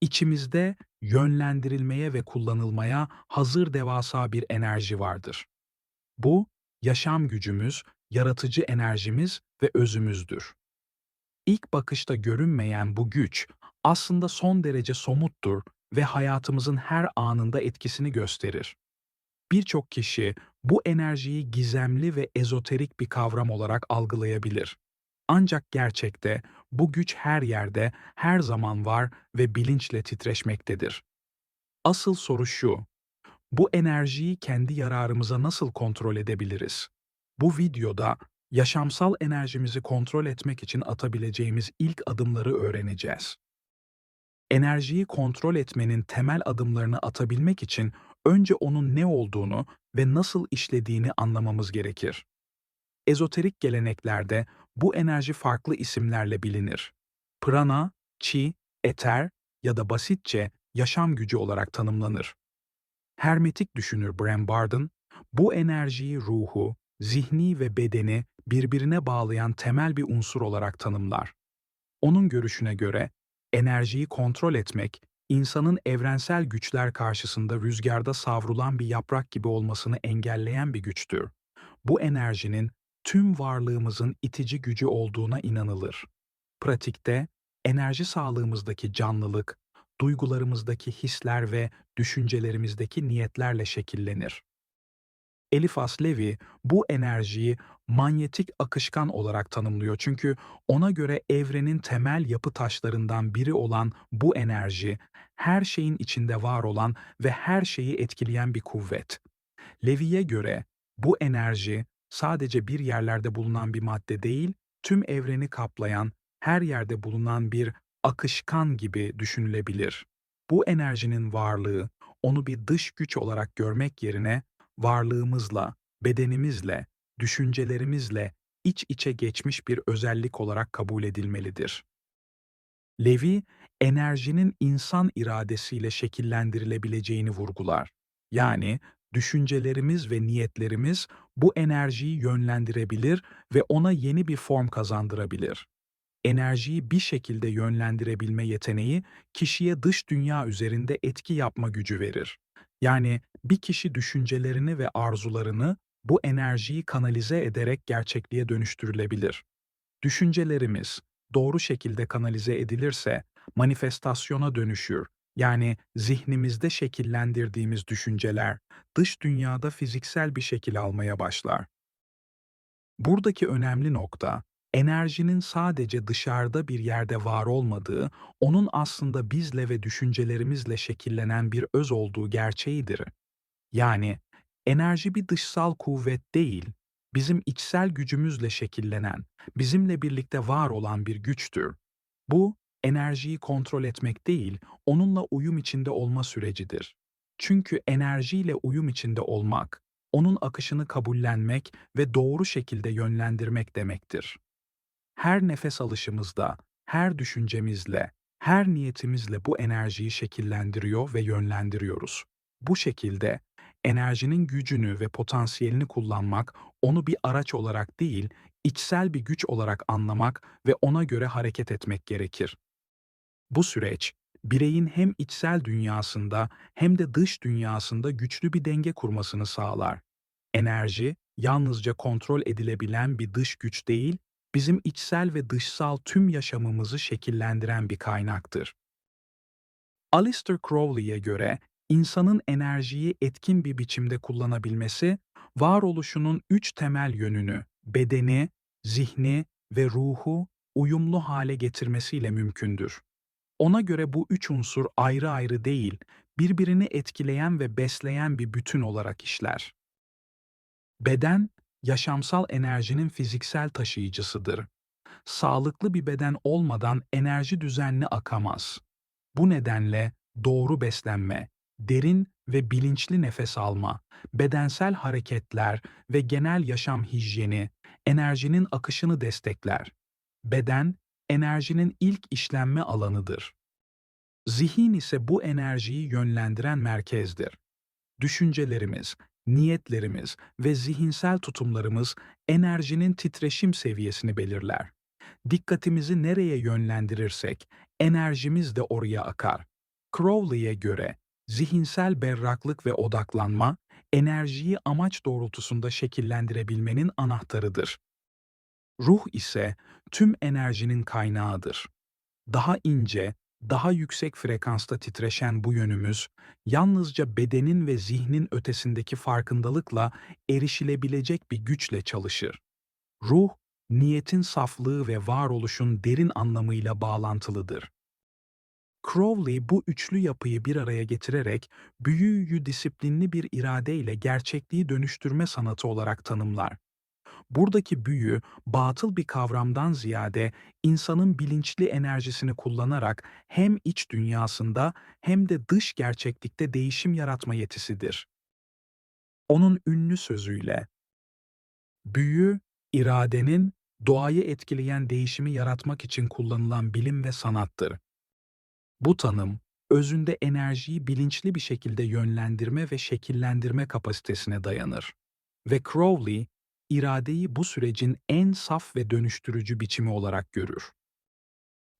İçimizde yönlendirilmeye ve kullanılmaya hazır devasa bir enerji vardır. Bu, yaşam gücümüz, yaratıcı enerjimiz ve özümüzdür. İlk bakışta görünmeyen bu güç aslında son derece somuttur ve hayatımızın her anında etkisini gösterir. Birçok kişi bu enerjiyi gizemli ve ezoterik bir kavram olarak algılayabilir. Ancak gerçekte bu güç her yerde, her zaman var ve bilinçle titreşmektedir. Asıl soru şu, bu enerjiyi kendi yararımıza nasıl kontrol edebiliriz? Bu videoda yaşamsal enerjimizi kontrol etmek için atabileceğimiz ilk adımları öğreneceğiz. Enerjiyi kontrol etmenin temel adımlarını atabilmek için önce onun ne olduğunu ve nasıl işlediğini anlamamız gerekir. Ezoterik geleneklerde bu enerji farklı isimlerle bilinir. Prana, chi, eter ya da basitçe yaşam gücü olarak tanımlanır. Hermetik düşünür Bram Barden, bu enerjiyi ruhu, zihni ve bedeni birbirine bağlayan temel bir unsur olarak tanımlar. Onun görüşüne göre enerjiyi kontrol etmek, insanın evrensel güçler karşısında rüzgarda savrulan bir yaprak gibi olmasını engelleyen bir güçtür. Bu enerjinin tüm varlığımızın itici gücü olduğuna inanılır. Pratikte, enerji sağlığımızdaki canlılık, duygularımızdaki hisler ve düşüncelerimizdeki niyetlerle şekillenir. Eliphas Levi bu enerjiyi manyetik akışkan olarak tanımlıyor çünkü ona göre evrenin temel yapı taşlarından biri olan bu enerji, her şeyin içinde var olan ve her şeyi etkileyen bir kuvvet. Levi'ye göre bu enerji sadece bir yerlerde bulunan bir madde değil, tüm evreni kaplayan, her yerde bulunan bir akışkan gibi düşünülebilir. Bu enerjinin varlığı, onu bir dış güç olarak görmek yerine varlığımızla, bedenimizle, düşüncelerimizle iç içe geçmiş bir özellik olarak kabul edilmelidir. Levi, enerjinin insan iradesiyle şekillendirilebileceğini vurgular. Yani düşüncelerimiz ve niyetlerimiz bu enerjiyi yönlendirebilir ve ona yeni bir form kazandırabilir. Enerjiyi bir şekilde yönlendirebilme yeteneği kişiye dış dünya üzerinde etki yapma gücü verir. Yani bir kişi düşüncelerini ve arzularını bu enerjiyi kanalize ederek gerçekliğe dönüştürülebilir. Düşüncelerimiz doğru şekilde kanalize edilirse manifestasyona dönüşür. Yani zihnimizde şekillendirdiğimiz düşünceler dış dünyada fiziksel bir şekil almaya başlar. Buradaki önemli nokta enerjinin sadece dışarıda bir yerde var olmadığı, onun aslında bizle ve düşüncelerimizle şekillenen bir öz olduğu gerçeğidir. Yani enerji bir dışsal kuvvet değil, bizim içsel gücümüzle şekillenen, bizimle birlikte var olan bir güçtür. Bu, enerjiyi kontrol etmek değil, onunla uyum içinde olma sürecidir. Çünkü enerjiyle uyum içinde olmak, onun akışını kabullenmek ve doğru şekilde yönlendirmek demektir her nefes alışımızda, her düşüncemizle, her niyetimizle bu enerjiyi şekillendiriyor ve yönlendiriyoruz. Bu şekilde enerjinin gücünü ve potansiyelini kullanmak, onu bir araç olarak değil, içsel bir güç olarak anlamak ve ona göre hareket etmek gerekir. Bu süreç, bireyin hem içsel dünyasında hem de dış dünyasında güçlü bir denge kurmasını sağlar. Enerji, yalnızca kontrol edilebilen bir dış güç değil, bizim içsel ve dışsal tüm yaşamımızı şekillendiren bir kaynaktır. Alistair Crowley'e göre insanın enerjiyi etkin bir biçimde kullanabilmesi, varoluşunun üç temel yönünü, bedeni, zihni ve ruhu uyumlu hale getirmesiyle mümkündür. Ona göre bu üç unsur ayrı ayrı değil, birbirini etkileyen ve besleyen bir bütün olarak işler. Beden, yaşamsal enerjinin fiziksel taşıyıcısıdır. Sağlıklı bir beden olmadan enerji düzenli akamaz. Bu nedenle doğru beslenme, derin ve bilinçli nefes alma, bedensel hareketler ve genel yaşam hijyeni enerjinin akışını destekler. Beden, enerjinin ilk işlenme alanıdır. Zihin ise bu enerjiyi yönlendiren merkezdir. Düşüncelerimiz, niyetlerimiz ve zihinsel tutumlarımız enerjinin titreşim seviyesini belirler. Dikkatimizi nereye yönlendirirsek enerjimiz de oraya akar. Crowley'e göre zihinsel berraklık ve odaklanma, enerjiyi amaç doğrultusunda şekillendirebilmenin anahtarıdır. Ruh ise tüm enerjinin kaynağıdır. Daha ince, daha yüksek frekansta titreşen bu yönümüz, yalnızca bedenin ve zihnin ötesindeki farkındalıkla erişilebilecek bir güçle çalışır. Ruh, niyetin saflığı ve varoluşun derin anlamıyla bağlantılıdır. Crowley bu üçlü yapıyı bir araya getirerek büyüyü disiplinli bir iradeyle gerçekliği dönüştürme sanatı olarak tanımlar. Buradaki büyü, batıl bir kavramdan ziyade insanın bilinçli enerjisini kullanarak hem iç dünyasında hem de dış gerçeklikte değişim yaratma yetisidir. Onun ünlü sözüyle, büyü, iradenin doğayı etkileyen değişimi yaratmak için kullanılan bilim ve sanattır. Bu tanım, özünde enerjiyi bilinçli bir şekilde yönlendirme ve şekillendirme kapasitesine dayanır. Ve Crowley, iradeyi bu sürecin en saf ve dönüştürücü biçimi olarak görür.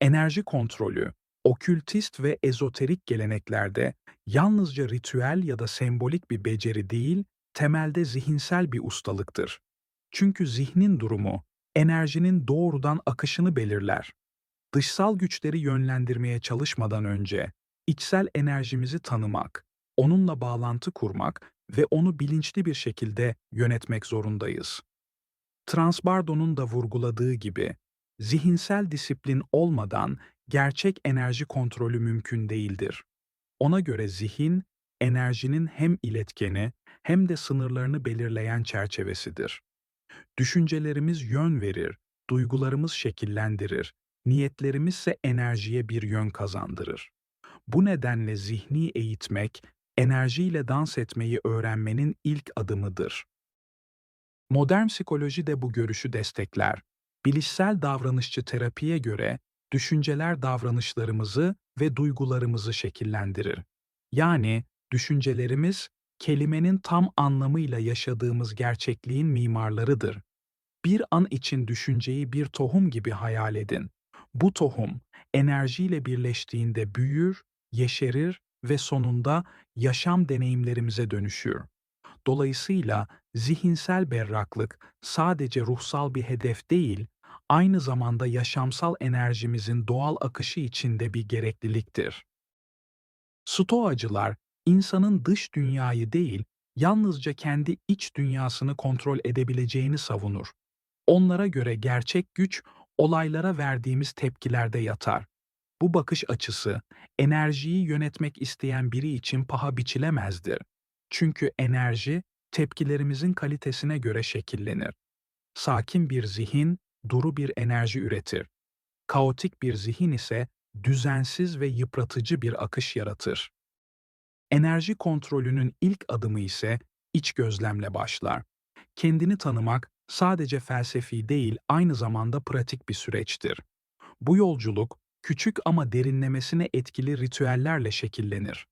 Enerji kontrolü, okültist ve ezoterik geleneklerde yalnızca ritüel ya da sembolik bir beceri değil, temelde zihinsel bir ustalıktır. Çünkü zihnin durumu, enerjinin doğrudan akışını belirler. Dışsal güçleri yönlendirmeye çalışmadan önce, içsel enerjimizi tanımak, onunla bağlantı kurmak ve onu bilinçli bir şekilde yönetmek zorundayız. Transbardo'nun da vurguladığı gibi, zihinsel disiplin olmadan gerçek enerji kontrolü mümkün değildir. Ona göre zihin, enerjinin hem iletkeni hem de sınırlarını belirleyen çerçevesidir. Düşüncelerimiz yön verir, duygularımız şekillendirir, niyetlerimiz ise enerjiye bir yön kazandırır. Bu nedenle zihni eğitmek, enerjiyle dans etmeyi öğrenmenin ilk adımıdır. Modern psikoloji de bu görüşü destekler. Bilişsel davranışçı terapiye göre düşünceler davranışlarımızı ve duygularımızı şekillendirir. Yani düşüncelerimiz kelimenin tam anlamıyla yaşadığımız gerçekliğin mimarlarıdır. Bir an için düşünceyi bir tohum gibi hayal edin. Bu tohum enerjiyle birleştiğinde büyür, yeşerir ve sonunda yaşam deneyimlerimize dönüşür. Dolayısıyla zihinsel berraklık sadece ruhsal bir hedef değil, aynı zamanda yaşamsal enerjimizin doğal akışı içinde bir gerekliliktir. Stoacılar, insanın dış dünyayı değil, yalnızca kendi iç dünyasını kontrol edebileceğini savunur. Onlara göre gerçek güç, olaylara verdiğimiz tepkilerde yatar. Bu bakış açısı, enerjiyi yönetmek isteyen biri için paha biçilemezdir. Çünkü enerji, tepkilerimizin kalitesine göre şekillenir. Sakin bir zihin, duru bir enerji üretir. Kaotik bir zihin ise düzensiz ve yıpratıcı bir akış yaratır. Enerji kontrolünün ilk adımı ise iç gözlemle başlar. Kendini tanımak sadece felsefi değil, aynı zamanda pratik bir süreçtir. Bu yolculuk küçük ama derinlemesine etkili ritüellerle şekillenir.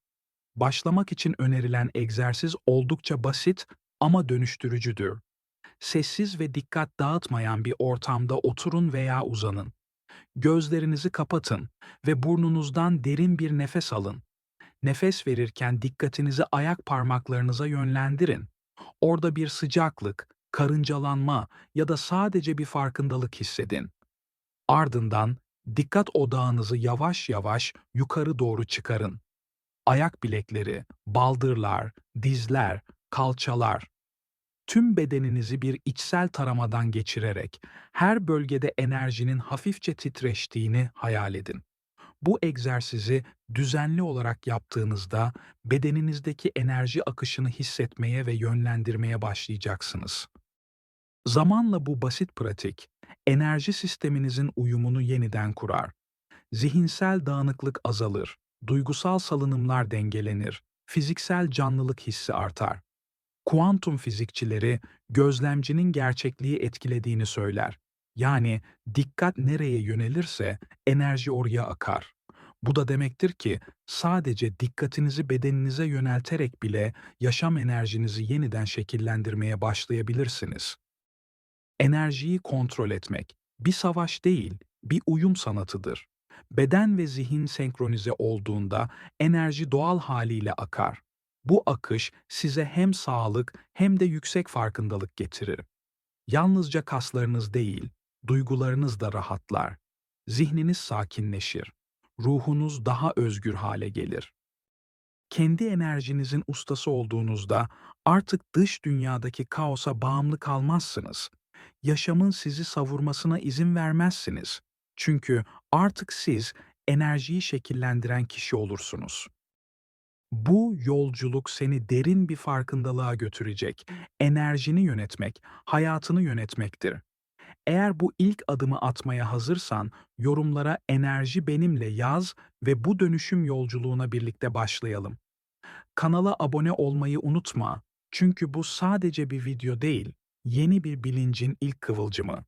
Başlamak için önerilen egzersiz oldukça basit ama dönüştürücüdür. Sessiz ve dikkat dağıtmayan bir ortamda oturun veya uzanın. Gözlerinizi kapatın ve burnunuzdan derin bir nefes alın. Nefes verirken dikkatinizi ayak parmaklarınıza yönlendirin. Orada bir sıcaklık, karıncalanma ya da sadece bir farkındalık hissedin. Ardından dikkat odağınızı yavaş yavaş yukarı doğru çıkarın. Ayak bilekleri, baldırlar, dizler, kalçalar, tüm bedeninizi bir içsel taramadan geçirerek her bölgede enerjinin hafifçe titreştiğini hayal edin. Bu egzersizi düzenli olarak yaptığınızda bedeninizdeki enerji akışını hissetmeye ve yönlendirmeye başlayacaksınız. Zamanla bu basit pratik, enerji sisteminizin uyumunu yeniden kurar. Zihinsel dağınıklık azalır, duygusal salınımlar dengelenir, fiziksel canlılık hissi artar. Kuantum fizikçileri gözlemcinin gerçekliği etkilediğini söyler. Yani dikkat nereye yönelirse enerji oraya akar. Bu da demektir ki sadece dikkatinizi bedeninize yönelterek bile yaşam enerjinizi yeniden şekillendirmeye başlayabilirsiniz. Enerjiyi kontrol etmek bir savaş değil, bir uyum sanatıdır. Beden ve zihin senkronize olduğunda enerji doğal haliyle akar. Bu akış size hem sağlık hem de yüksek farkındalık getirir. Yalnızca kaslarınız değil, duygularınız da rahatlar. Zihniniz sakinleşir. Ruhunuz daha özgür hale gelir. Kendi enerjinizin ustası olduğunuzda artık dış dünyadaki kaosa bağımlı kalmazsınız. Yaşamın sizi savurmasına izin vermezsiniz. Çünkü artık siz enerjiyi şekillendiren kişi olursunuz. Bu yolculuk seni derin bir farkındalığa götürecek. Enerjini yönetmek, hayatını yönetmektir. Eğer bu ilk adımı atmaya hazırsan, yorumlara enerji benimle yaz ve bu dönüşüm yolculuğuna birlikte başlayalım. Kanala abone olmayı unutma. Çünkü bu sadece bir video değil, yeni bir bilincin ilk kıvılcımı.